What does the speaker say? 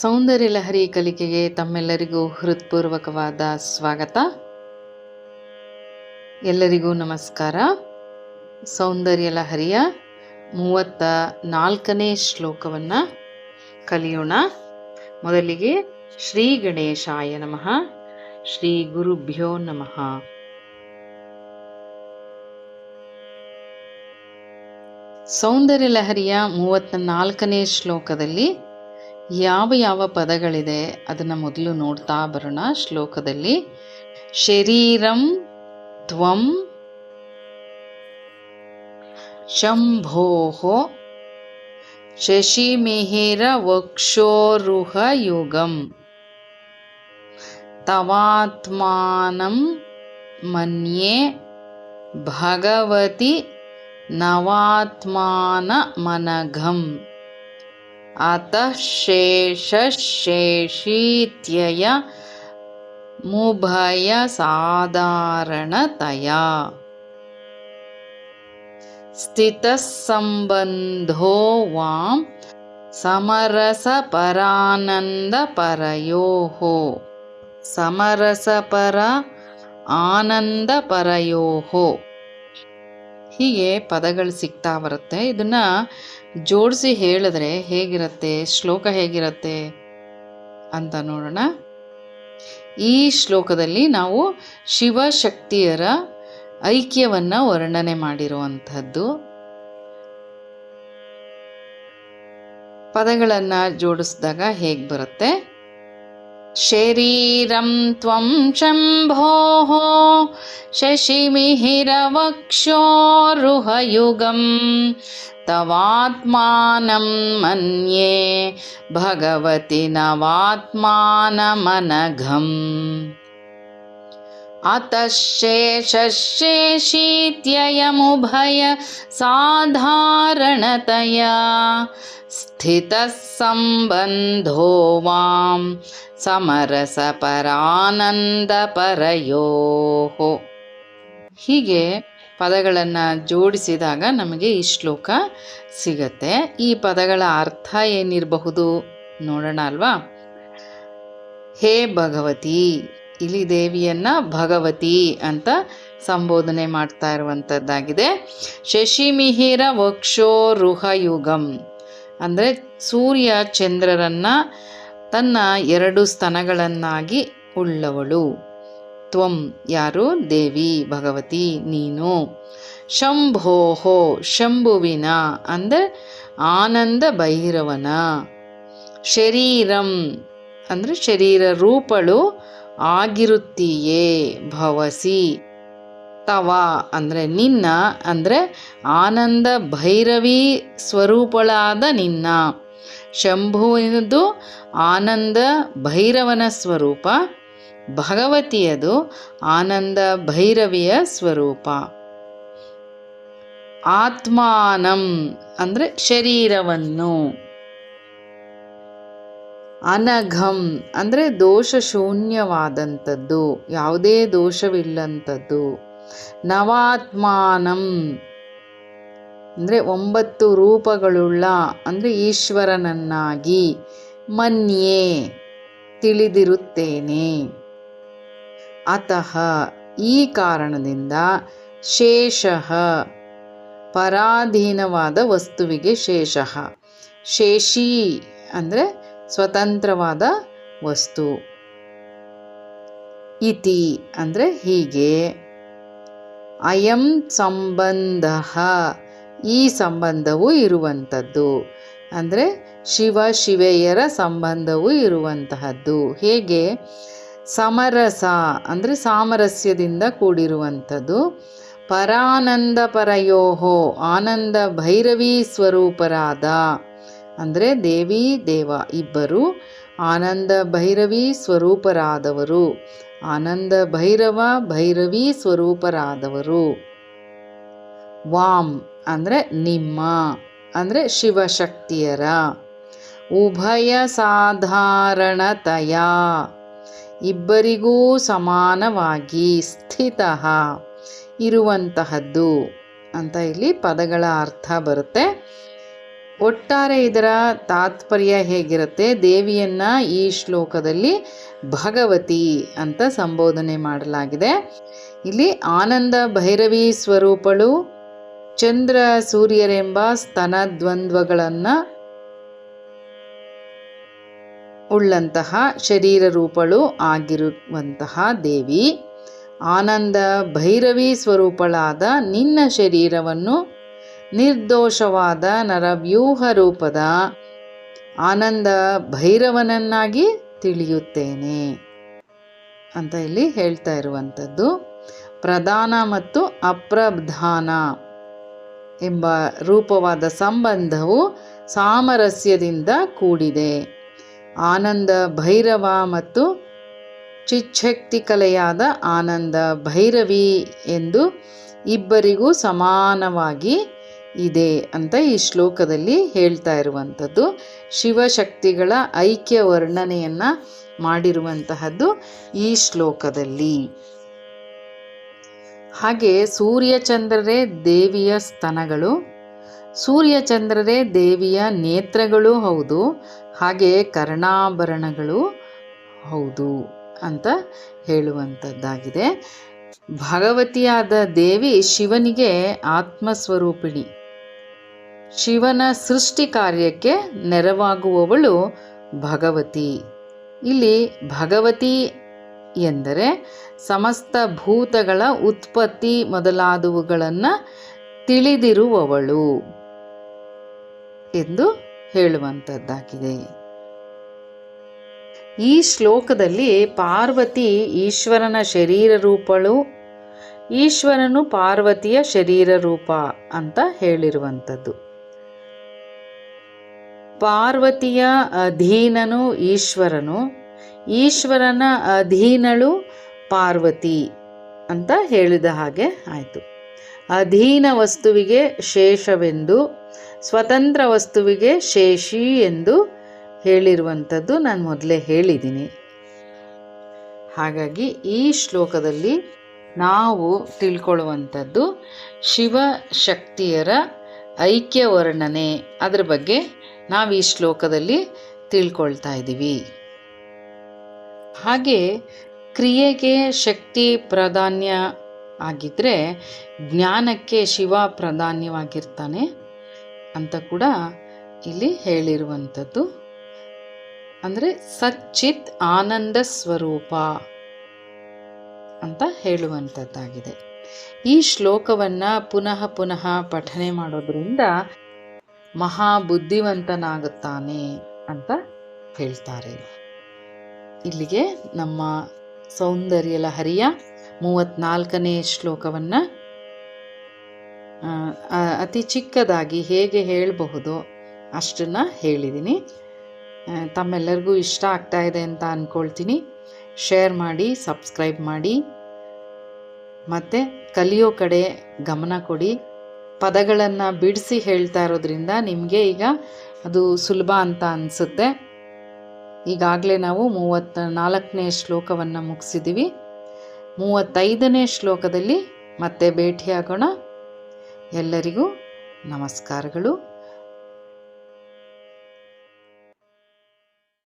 ಸೌಂದರ್ಯ ಲಹರಿ ಕಲಿಕೆಗೆ ತಮ್ಮೆಲ್ಲರಿಗೂ ಹೃತ್ಪೂರ್ವಕವಾದ ಸ್ವಾಗತ. ಎಲ್ಲರಿಗೂ ನಮಸ್ಕಾರ. ಸೌಂದರ್ಯ ಲಹರಿಯ ಮೂವತ್ತ ನಾಲ್ಕನೇ ಶ್ಲೋಕವನ್ನು ಕಲಿಯೋಣ. ಮೊದಲಿಗೆ ಶ್ರೀ ಗಣೇಶಾಯ ನಮಃ. ಶ್ರೀ ಗುರುಭ್ಯೋ ನಮಃ. ಸೌಂದರ್ಯ ಲಹರಿಯ ಮೂವತ್ತ ನಾಲ್ಕನೇ ಶ್ಲೋಕದಲ್ಲಿ ಯಾವ ಯಾವ ಪದಗಳಿದೆ ಅದನ್ನು ಮೊದಲು ನೋಡ್ತಾ ಬರೋಣ ಶ್ಲೋಕದಲ್ಲಿ. ಶರೀರಂ ತ್ವಂ ಶಂಭೋ ಶಶಿಮಿಹಿರ ವಕ್ಷೋರುಹ ಯುಗಂ ತವಾತ್ಮಾನಂ ಮನ್ಯೆ ಭಗವತಿ ನವಾತ್ಮಾನ ಮನಘಂ ಅತಃ ಶೇಷಶೇಷೀತ್ಯಯ ಮುಭಯ ಸಾಧಾರಣತಯ ಸ್ಥಿತಸಂಬಂಧೋ ವಾಂ ಪರ ಸಮರಸಪರ ಆನಂದಪರಯೋಃ ಹೀಗೆ ಪದಗಳು ಸಿಗ್ತಾ ಬರುತ್ತೆ. ಇದನ್ನ ಜೋಡಿಸಿ ಹೇಳಿದ್ರೆ ಹೇಗಿರುತ್ತೆ, ಶ್ಲೋಕ ಹೇಗಿರುತ್ತೆ ಅಂತ ನೋಡೋಣ. ಈ ಶ್ಲೋಕದಲ್ಲಿ ನಾವು ಶಿವಶಕ್ತಿಯರ ಐಕ್ಯವನ್ನು ವರ್ಣನೆ ಮಾಡಿರುವಂಥದ್ದು. ಪದಗಳನ್ನು ಜೋಡಿಸಿದಾಗ ಹೇಗೆ ಬರುತ್ತೆ? शरीरं त्वं शम्भोः शशिमिहिरवक्षोरुहयुगम् तवात्मानं मन्ये भगवति नवात्मानमनघम्। अतःशेषशेषीत्ययमुभय साधारणतया ಸ್ಥಿತಃ ಸಂಬಂಧೋ ವಾಂ ಸಮರಸಪರಾನಂದಪರಯೋಃ. ಹೀಗೆ ಪದಗಳನ್ನು ಜೋಡಿಸಿದಾಗ ನಮಗೆ ಈ ಶ್ಲೋಕ ಸಿಗತ್ತೆ. ಈ ಪದಗಳ ಅರ್ಥ ಏನಿರಬಹುದು ನೋಡೋಣ ಅಲ್ವಾ? ಹೇ ಭಗವತಿ ಇಲ್ಲಿ ದೇವಿಯನ್ನ ಭಗವತಿ ಅಂತ ಸಂಬೋಧನೆ ಮಾಡ್ತಾ ಇರುವಂಥದ್ದಾಗಿದೆ ಶಶಿಮಿಹಿರ ವಕ್ಷೋರುಹಯುಗಂ. ಅಂದರೆ ಸೂರ್ಯ ಚಂದ್ರರನ್ನ ತನ್ನ ಎರಡು ಸ್ತನಗಳನ್ನಾಗಿ ಉಳ್ಳವಳು. ತ್ವಂ ಯಾರು? ದೇವಿ, ಭಗವತಿ, ನೀನು. ಶಂಭೋಹೋ, ಶಂಭುವಿನ, ಅಂದರೆ ಆನಂದ ಭೈರವನ ಶರೀರಂ, ಅಂದರೆ ಶರೀರ ರೂಪಳು ಆಗಿರುತ್ತೀಯೇ, ಭವಸಿ. ತವ ಅಂದರೆ ನಿನ್ನ, ಅಂದರೆ ಆನಂದ ಭೈರವಿ ಸ್ವರೂಪಳಾದ ನಿನ್ನ. ಶಂಭುವಿನದು ಆನಂದ ಭೈರವನ ಸ್ವರೂಪ, ಭಗವತಿಯದು ಆನಂದ ಭೈರವಿಯ ಸ್ವರೂಪ. ಆತ್ಮಾನಂ ಅಂದರೆ ಶರೀರವನ್ನು. ಅನಘಂ ಅಂದರೆ ದೋಷ ಶೂನ್ಯವಾದಂಥದ್ದು ಯಾವುದೇ ದೋಷವಿಲ್ಲಂಥದ್ದು. ನವಾತ್ಮಾನಂ. ಅಂದರೆ ಒಂಬತ್ತು ರೂಪಗಳುಳ್ಳ, ಅಂದರೆ ಈಶ್ವರನನ್ನಾಗಿ ಮನ್ಯೆ ತಿಳಿದಿರುತ್ತೇನೆ. ಅತಃ ಈ ಕಾರಣದಿಂದ ಶೇಷ, ಪರಾಧೀನವಾದ ವಸ್ತುವಿಗೆ ಶೇಷ. ಶೇಷಿ ಅಂದರೆ ಸ್ವತಂತ್ರವಾದ ವಸ್ತು. ಇತಿ ಅಂದರೆ ಹೀಗೆ. ಅಯಂ ಸಂಬಂಧ. ಈ ಸಂಬಂಧವು ಇರುವಂಥದ್ದು. ಅಂದರೆ ಶಿವ, ಶಿವೆಯರ ಸಂಬಂಧವು ಇರುವಂತಹದ್ದು. ಹೇಗೆ? ಸಮರಸ, ಅಂದರೆ ಸಾಮರಸ್ಯದಿಂದ ಕೂಡಿರುವಂಥದ್ದು. ಪರಾನಂದ ಪರಯೋಹೋ, ಆನಂದ ಭೈರವಿ ಸ್ವರೂಪರಾದ. ಅಂದರೆ ದೇವಿ, ದೇವ ಇಬ್ಬರು ಆನಂದ ಭೈರವಿ ಸ್ವರೂಪರಾದವರು. ಆನಂದ ಭೈರವ ಭೈರವಿ ಸ್ವರೂಪರಾದವರು. ವಾಮ್ ಅಂದರೆ ನಿಮ್ಮ, ಅಂದರೆ ಶಿವಶಕ್ತಿಯರ. ಉಭಯ ಸಾಧಾರಣತಯ. ಇಬ್ಬರಿಗೂ ಸಮಾನವಾಗಿ ಸ್ಥಿತ ಇರುವಂತಹದ್ದು ಅಂತ ಇಲ್ಲಿ ಪದಗಳ ಅರ್ಥ ಬರುತ್ತೆ. ಒಟ್ಟಾರೆ ಇದರ ತಾತ್ಪರ್ಯ ಹೇಗಿರುತ್ತೆ? ದೇವಿಯನ್ನ ಈ ಶ್ಲೋಕದಲ್ಲಿ ಭಗವತಿ ಅಂತ ಸಂಬೋಧನೆ ಮಾಡಲಾಗಿದೆ. ಇಲ್ಲಿ ಆನಂದ ಭೈರವಿ ಸ್ವರೂಪಳು ಚಂದ್ರ ಸೂರ್ಯರೆಂಬ ಸ್ತನ ದ್ವಂದ್ವಗಳನ್ನು ಉಳ್ಳಂತಹ ಶರೀರ ರೂಪಳು ಆಗಿರುವಂತಹ ದೇವಿ. ಆನಂದ ಭೈರವಿ ಸ್ವರೂಪಳಾದ ನಿನ್ನ ಶರೀರವನ್ನು ನಿರ್ದೋಷವಾದ ನರವ್ಯೂಹ ರೂಪದ ಆನಂದ ಭೈರವನನ್ನಾಗಿ ತಿಳಿಯುತ್ತೇನೆ ಅಂತ ಇಲ್ಲಿ ಹೇಳ್ತಾ ಇರುವಂಥದ್ದು. ಪ್ರಧಾನ ಮತ್ತು ಅಪ್ರಧಾನ ಎಂಬ ರೂಪವಾದ ಸಂಬಂಧವು ಸಾಮರಸ್ಯದಿಂದ ಕೂಡಿದೆ. ಆನಂದ ಭೈರವ ಮತ್ತು ಚಿಚ್ಛಕ್ತಿ ಕಲೆಯಾದ ಆನಂದ ಭೈರವಿ ಎಂದು ಇಬ್ಬರಿಗೂ ಸಮಾನವಾಗಿ ಇದೆ ಅಂತ ಈ ಶ್ಲೋಕದಲ್ಲಿ ಹೇಳ್ತಾ ಇರುವಂಥದ್ದು. ಶಿವಶಕ್ತಿಗಳ ಐಕ್ಯ ವರ್ಣನೆಯನ್ನು ಮಾಡಿರುವಂತಹದ್ದು ಈ ಶ್ಲೋಕದಲ್ಲಿ. ಹಾಗೆ ಸೂರ್ಯಚಂದ್ರರೇ ದೇವಿಯ ಸ್ತನಗಳು, ಸೂರ್ಯಚಂದ್ರರೇ ದೇವಿಯ ನೇತ್ರಗಳು ಹೌದು, ಹಾಗೆ ಕರ್ಣಾಭರಣಗಳು ಹೌದು ಅಂತ ಹೇಳುವಂಥದ್ದಾಗಿದೆ. ಭಗವತಿಯಾದ ದೇವಿ ಶಿವನಿಗೆ ಆತ್ಮಸ್ವರೂಪಿಣಿ. ಶಿವನ ಸೃಷ್ಟಿ ಕಾರ್ಯಕ್ಕೆ ನೆರವಾಗುವವಳು ಭಗವತಿ. ಇಲ್ಲಿ ಭಗವತಿ ಎಂದರೆ ಸಮಸ್ತ ಭೂತಗಳ ಉತ್ಪತ್ತಿ ಮೊದಲಾದವುಗಳನ್ನು ತಿಳಿದಿರುವವಳು ಎಂದು ಹೇಳುವಂಥದ್ದಾಗಿದೆ ಈ ಶ್ಲೋಕದಲ್ಲಿ ಪಾರ್ವತಿ ಈಶ್ವರನ ಶರೀರ ರೂಪಳು, ಈಶ್ವರನು ಪಾರ್ವತಿಯ ಶರೀರ ರೂಪ ಅಂತ ಹೇಳಿರುವಂಥದ್ದು ಪಾರ್ವತಿಯ ಅಧೀನನು ಈಶ್ವರನು. ಈಶ್ವರನ ಅಧೀನಳು ಪಾರ್ವತಿ ಅಂತ ಹೇಳಿದ ಹಾಗೆ ಆಯಿತು. ಅಧೀನ ವಸ್ತುವಿಗೆ ಶೇಷವೆಂದು, ಸ್ವತಂತ್ರ ವಸ್ತುವಿಗೆ ಶೇಷಿ ಎಂದು ಹೇಳಿರುವಂಥದ್ದು ನಾನು ಮೊದಲೇ ಹೇಳಿದ್ದೀನಿ. ಹಾಗಾಗಿ ಈ ಶ್ಲೋಕದಲ್ಲಿ ನಾವು ತಿಳ್ಕೊಳ್ಳುವಂಥದ್ದು ಶಿವಶಕ್ತಿಯರ ಐಕ್ಯ ವರ್ಣನೆ ಅದರ ಬಗ್ಗೆ ನಾವು ಈ ಶ್ಲೋಕದಲ್ಲಿ ತಿಳ್ಕೊಳ್ತಾ ಇದ್ದೀವಿ ಹಾಗೆ ಕ್ರಿಯೆಗೆ ಶಕ್ತಿ ಪ್ರಾಧಾನ್ಯ ಆಗಿದ್ದರೆ ಜ್ಞಾನಕ್ಕೆ ಶಿವ ಪ್ರಾಧಾನ್ಯವಾಗಿರ್ತಾನೆ ಅಂತ ಕೂಡ ಇಲ್ಲಿ ಹೇಳಿರುವಂಥದ್ದು. ಅಂದರೆ ಸಚ್ಚಿತ್ ಆನಂದ ಸ್ವರೂಪ ಅಂತ ಹೇಳುವಂಥದ್ದಾಗಿದೆ. ಈ ಶ್ಲೋಕವನ್ನು ಪುನಃ ಪುನಃ ಪಠನೆ ಮಾಡೋದ್ರಿಂದ ಮಹಾ ಬುದ್ಧಿವಂತನಾಗುತ್ತಾನೆ ಅಂತ ಹೇಳ್ತಾರೆ. ಇಲ್ಲಿಗೆ ನಮ್ಮ ಸೌಂದರ್ಯ ಲಹರಿಯ ಮೂವತ್ನಾಲ್ಕನೇ ಶ್ಲೋಕವನ್ನು ಅತಿ ಚಿಕ್ಕದಾಗಿ ಹೇಗೆ ಹೇಳಬಹುದು ಅಷ್ಟನ್ನು ಹೇಳಿದ್ದೀನಿ ತಮ್ಮೆಲ್ಲರಿಗೂ ಇಷ್ಟ ಆಗ್ತಾ ಇದೆ ಅಂತ ಅಂದ್ಕೊಳ್ತೀನಿ ಶೇರ್ ಮಾಡಿ, ಸಬ್ಸ್ಕ್ರೈಬ್ ಮಾಡಿ. ಮತ್ತು ಕಲಿಯೋ ಕಡೆ ಗಮನ ಕೊಡಿ. ಪದಗಳನ್ನು ಬಿಡಿಸಿ ಹೇಳ್ತಾ ಇರೋದ್ರಿಂದ ನಿಮಗೆ ಈಗ ಅದು ಸುಲಭ ಅಂತ ಅನಿಸುತ್ತೆ. ಈಗಾಗಲೇ ನಾವು ಮೂವತ್ತ ನಾಲ್ಕನೇ ಶ್ಲೋಕವನ್ನು ಮುಗಿಸಿದ್ದೀವಿ ಮೂವತ್ತೈದನೇ ಶ್ಲೋಕದಲ್ಲಿ ಮತ್ತೆ ಭೇಟಿಯಾಗೋಣ. ಎಲ್ಲರಿಗೂ ನಮಸ್ಕಾರಗಳು.